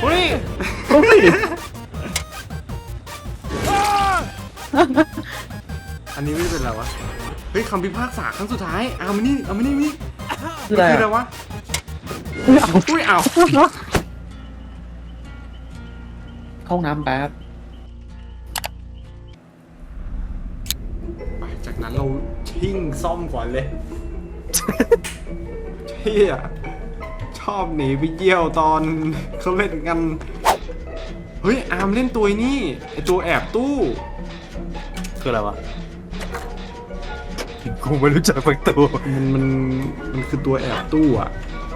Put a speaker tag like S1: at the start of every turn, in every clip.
S1: เฮ้ย
S2: เฮ้ย
S1: อันนี้ไม่เป็นไรวะ เฮ้ยคำพิพากษาครั้งสุดท้ายเอามานี่เอามานี่มานี่
S2: คืออะไร
S1: คืออะไร
S2: อะ
S1: วะ
S2: ไม่เอา
S1: อุ้ยเอา
S2: เข้าห้องน้ำแป๊บ
S1: ไปจากนั้นเราชิ่งซ่อมก่อนเลย เที่ยชอบหนีไปเยี่ยวตอนเขาเล่นกัน เฮ้ย อาร์มเล่นตัวนี้ไอตัวแอบตู้
S3: คืออะไรวะ กูไม่รู้จักสักตัว
S1: มันมันมันคือตัวแอบตู้อะ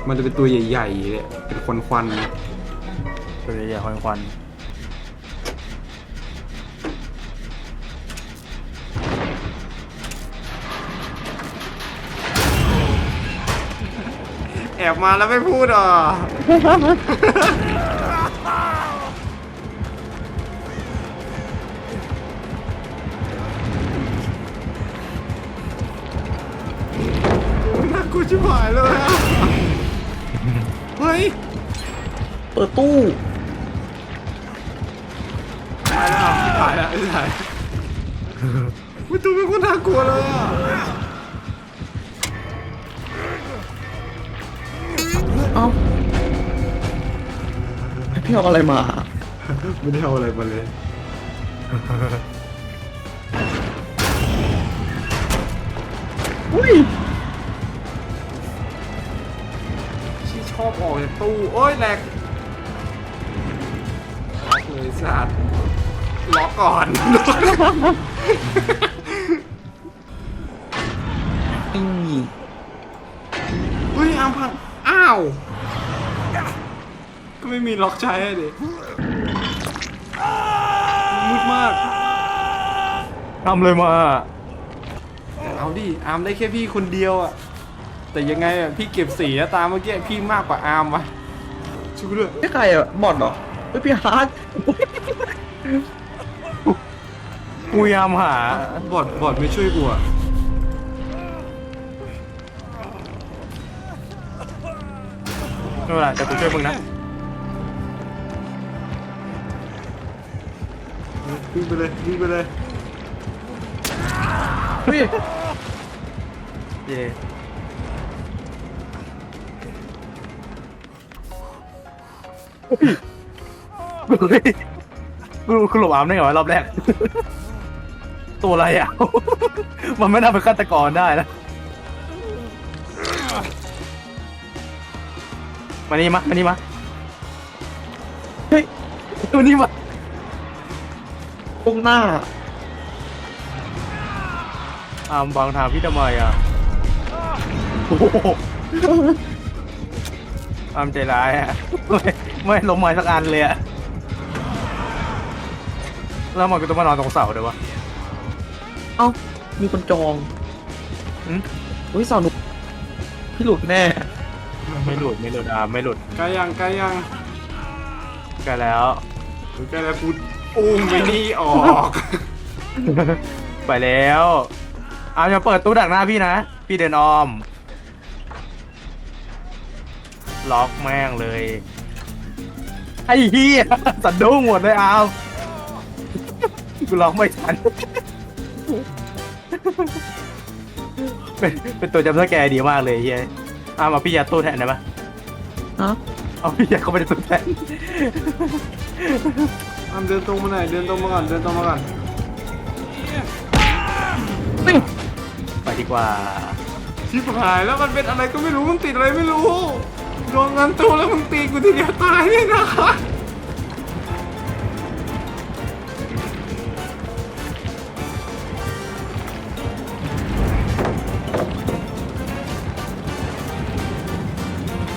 S1: มันจะเป็นตัวใหญ่ๆเลยเป็นควันควัน
S3: ตัวใหญ่ๆควันควัน
S1: ๆ อบมาแล้วไม่พูดอะน่ากลัวชิบหายเลยอะเฮ้ย
S2: เปิดตู้
S1: ตายแล้วตายแล้วตายวิตัวเป็นคนน่ากลัวเลยอะ
S2: อ้าพี่เอาอะไรมา
S1: ไม่ได้เอาอะไรมาเลย
S2: อุ้ย
S1: ชี่ชอบออกจากตู้ โอ้ยแหลกล็อกเลยสัตว์ล็อกก่อน
S2: นี่
S1: ม่มีล็อกใช้อะดิมืดมาก
S3: ทำเลยมา
S1: เอาดิ อาร์มได้แค่พี่คนเดียวอะแต่ยังไงอะพี่เก็บสีอะตามเมื่อกี้พี่มากกว่าอาร์มวะช่วยกูด้วย
S2: นี่ใครอะบอดเหรอเฮ้ยพี่ฮาร์ด
S3: กูพยายามหา
S1: บอดบอดไม่ช่วยกูอะ
S3: ไม่เป็นไรแต่กูช่วยมึงนะ
S1: วิ่งไปเลยวิ่งไปเลย
S2: เฮ้ย
S3: เย่เฮ้ยกูกูหลบอาร์มได้ไงวะรอบแรก ตัวอะไรอะ มันไม่น่าเป็นฆาตกรได้นะมานี่มามานี่มา
S2: เฮ้ย
S3: มานี่มา
S2: ตรงหน้า
S3: อามบางทางพี่ทำไมอะโอ้โหอามใจร้ายอะไม่ไม่ลงมาสักอันเลยอะแล้วมันก็ต้องมานอนตรงเสาด้วยวะ
S2: เอ้ามีคนจอง
S3: อืม
S2: อุ้ยสาวหนุพี่หลุดแน่
S3: ไม่หลุดไม่หลุดอามไม่หลุด
S1: ใกล้ยังใกล้ยัง
S3: กันแล้ว
S1: ใกล้แล้วกู อุ้มไปนี่ออก
S3: ไปแล้วอามจะเปิดตู้ดักหน้าพี่นะ พี่เดินอ้อม ล็อกแม่งเลย ไอ้เหี้ยสันดุ้งหมดเลยอามกูล็อกไม่ทัน เป็นเป็นตัวจำสแกร์ดีมากเลยเฮียอามเอาพี่ยัดตู้แทนได้ปะ
S2: ฮะ
S3: เอาพี่ยัดเข้าไปในตู้แทน
S1: อามเดินตรงมาหน่อยเดินตรงมาก่อนเดินตรงมาก่อน
S2: นี่
S3: ไปดีกว่า
S1: ชิบหายแล้วมันเป็นอะไรก็ไม่รู้มันติดอะไรไม่รู้โดนงันตู้แล้วมึงตีกูทีเดียวตายเลยนะคะ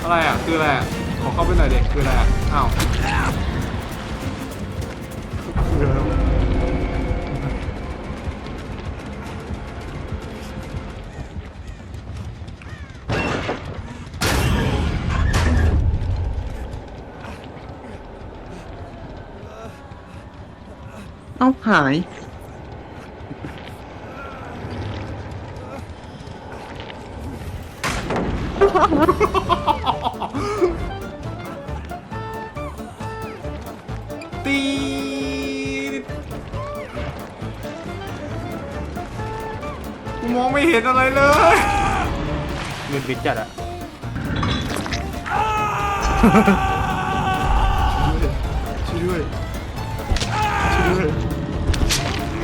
S1: อะไรอะคืออะไรอะขอเข้าไปหน่อยเด็กคืออะไรอะอ้าว
S2: เอ้าหายเอ้าห
S1: ตีดกูมองไม่เห็นอะไรเลย
S3: เงินบิดจัดอะ
S1: ช่วยด้วยช่วยด้วย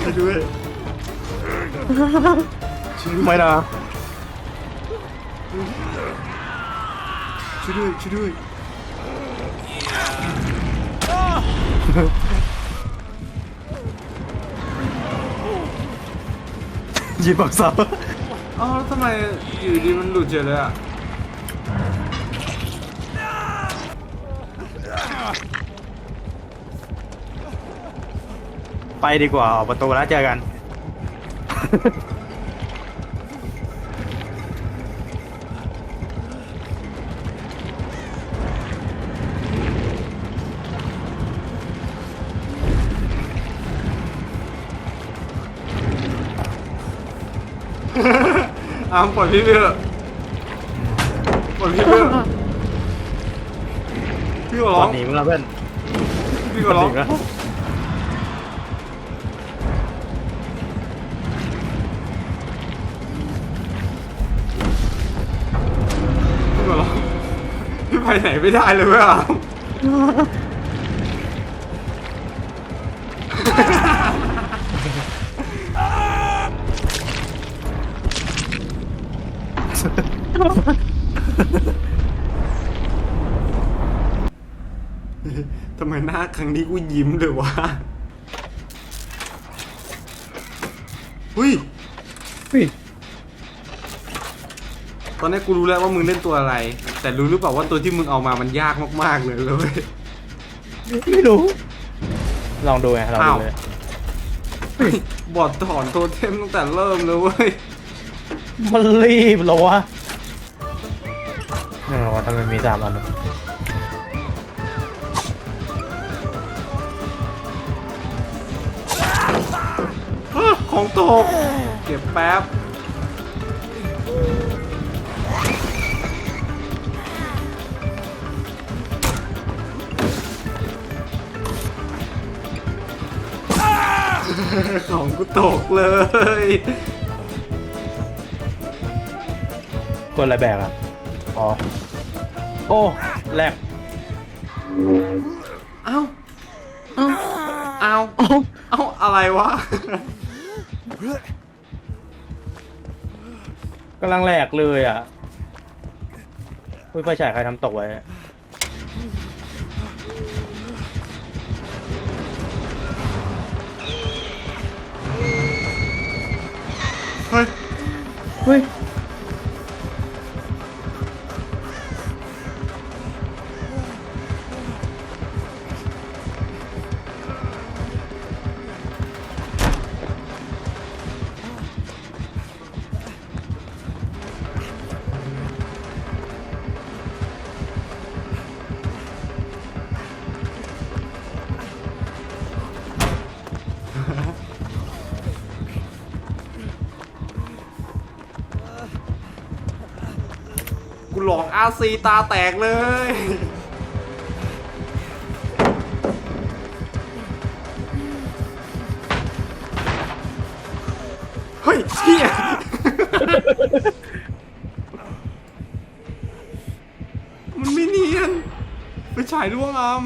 S1: ช่วยด้วยช่วยด้วย
S3: ไม่นะ
S1: ช่วยด้วยช่วยด้วย
S3: ยิงปักเสา
S1: อ้าวแล้วทำไมอยู่ดีมันหลุดเฉยเลยอะ
S3: ไปดีกว่าออกประตูแล้วเจอกัน
S1: อามปล่อยพี่ไปเถอะปล่อยพี่ไปเถอะพี่ขอ
S3: ต
S1: ร้
S3: อ
S1: อนง
S3: หนีมึงแล้วเพื่อน
S1: พี่ขอร้อง
S3: หนีแล้ว
S1: ไปไหนไม่ได้เลยเว้ยอามทำไมหน้าครั้งนี้กูยิ้มเลยวะเฮ้ย
S2: เฮ้ย
S1: ตอนนี้กูรู้แล้วว่ามึงเล่นตัวอะไร แต่รู้หรือเปล่าว่าตัวที่มึงเอามามันยากมากๆเลยเลย
S3: ไม่รู้ ลองดูไงลองดูเลย
S1: บอดถอนโทเทมตั้งแต่เริ่มเลยเว้ย
S3: มันรีบเหรอวะไม่รู้ว่าทำไมมีสามอันวะ
S1: ของตก เก็บแป๊บ ของกูตกเลย
S3: กดอะไรแบกอะ อ๋อ โอ้แลก
S1: เอ้า
S2: เอ้า
S1: เอ้า
S2: เอ้า
S1: เอ้า อะไรวะ
S3: กำลังแหลกเลยอะอุ้ยไฟฉายใครทำตกไว้
S1: เฮ้ย
S2: เฮ้ย
S1: อกอาซีตาแตกเลย เฮ้ยเชี่ยมันไม่เนียนไปฉายล่วงอาม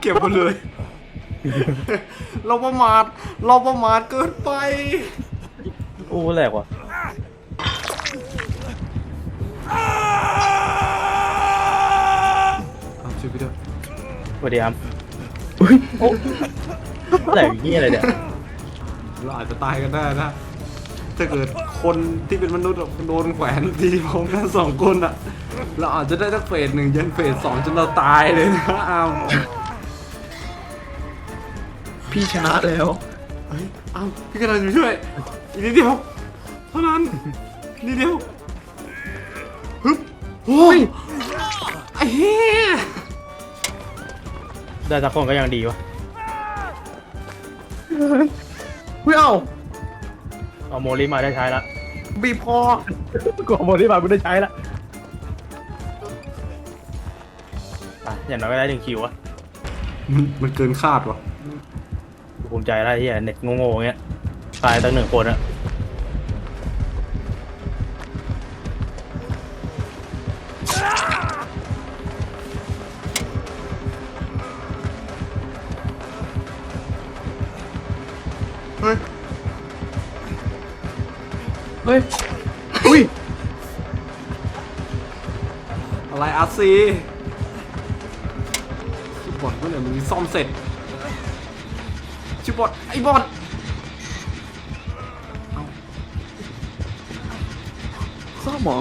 S1: เก็บหมดเลย เราประมาทเราประมาทเกินไป
S3: อู้แหลกว่ะ
S1: วั
S3: สดีครับ
S2: เฮ้ย
S3: โอ้แหลกยี่อะไรเนี่ย
S1: เราอาจจะตายกันได้นะ ถ้าเกิดคนที่เป็นมนุษย์อะโดนแขวนทีพร้อมกันสองคนอะเราอาจจะได้ตั้งเฟสหนึ่งยันเฟสสองจนเราตายเลยนะอ้าว
S2: พี่ชนะแล้ว
S1: เฮ้ยอ้าวพี่กระดานอยู่ช่วยอีกนิดเดียวเท่านั้นนิดเดียวฮึบโอ้ยไอ้เหี้ย
S3: ได้สักคนก็ยังดีวะ
S2: เฮ้ยเอ้า
S3: เอาโมลิมาได้ใช้ละ
S1: บีบคอ
S3: กูเอาโมที่มากูได้ใช้ละอะอย่างน้อยก็ได้หนึ่งคิวอะ
S1: มันมันเกินคาดว่ะ
S3: กูภูมิใจแล้วที่เน็ตโง่ๆอย่างเงี้ยตายตั้งหนึ่งคนอะ
S1: ฮ้ย
S2: อุ้ย
S1: อะไรอาร์ซีชิบบอดเมื่อไหร่มึงซ่อมเสร็จ ชิบบอดไอ้บอด
S2: ซ่อมหมอ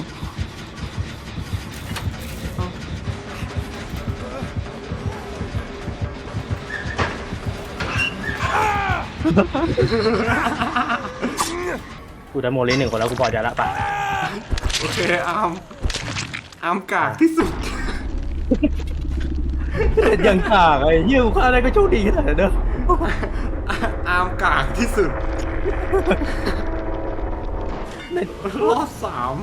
S3: กูได้โมลี่หนึ่งคนแล้วกูพอใจละไป
S1: โอเคอาร์มอาร์มกากที่สุด
S3: ยังกากไอ้เหี้ยกูฆ่าได้ก็โชคดีขนาดนั้นเด้อ
S1: อาร์มกากที่สุดรอบสาม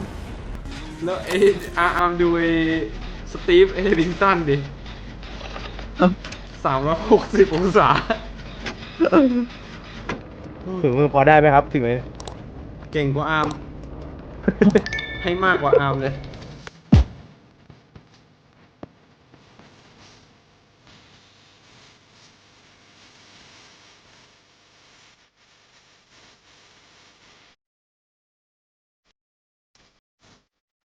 S1: แล้วเออาร์มดูไอสตีฟเอลิงตันดิ
S2: เอ้า
S1: สามร้อยหกสิบองศา
S3: ถึงมือพอได้ไหมครับ ถึงไหม
S1: เก่งกว่าอาร์ม ให้มากกว่าอาร์มเลย